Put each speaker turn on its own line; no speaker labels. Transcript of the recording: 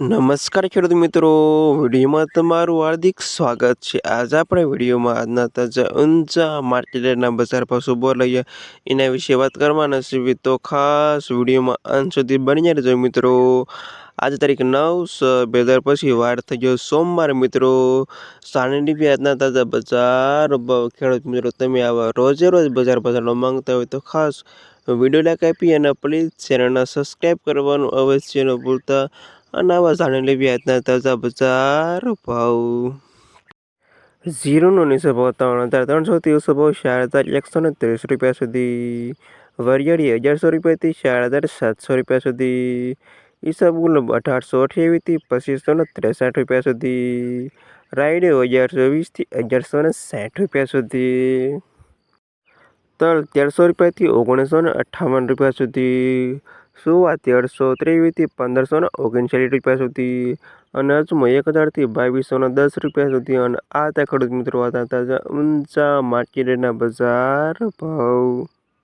નમસ્કાર ખેડૂત મિત્રો, વિડીયોમાં તમારું હાર્દિક સ્વાગત છે. આજે આપણે વિડીયોમાં આજના તાજા ઊંચા માર્કેટના બજાર ભાવ શુભો લઈએ. એના વિશે વાત કરવાના છે તો ખાસ વિડીયોમાં અંત સુધી બની રહેજો મિત્રો. આજે તારીખ નવ બે હજાર પછી વાર થઈ ગયો સોમવાર મિત્રો. સાણી આજના તાજા બજાર ખેડૂત મિત્રો, તમે આવા રોજે રોજ બજાર બજારનો માંગતા હોય તો ખાસ વીડિયો લાઈક આપી અને પ્લીઝ ચેનલને સબસ્ક્રાઈબ કરવાનું અવશ્ય ન ભૂલતા. અને આવા જાણી લેવી આજના તાજા બજાર ભાવ. ઝીરોનો નીચે ભાવ ત્રણ હજાર ત્રણસોથી ઓછો ભાવ ચાર હજાર એકસો ને ત્રીસ રૂપિયા સુધી. વરિયાળી અગિયારસો રૂપિયાથી ચાર હજાર સાતસો રૂપિયા સુધી. ઈસબગુલ અઢારસો અઠ્યાવીસથી પચીસો ને ત્રેસઠ રૂપિયા સુધી. રાયડે અગિયારસો વીસથી અગિયારસો ને સાઠ રૂપિયા સુધી. તલ તેરસો રૂપિયાથી ઓગણીસો ને અઠ્ઠાવન રૂપિયા સુધી. સુવા તેરસો ત્રેવીસથી પંદરસોના ઓગણચાલીસ રૂપિયા સુધી અને અજમો એક હજારથી બાવીસોના દસ રૂપિયા સુધી અને આ ત્યાં ખેડૂત મિત્રો હતા ઊંચા માર્કેટના બજાર ભાવ.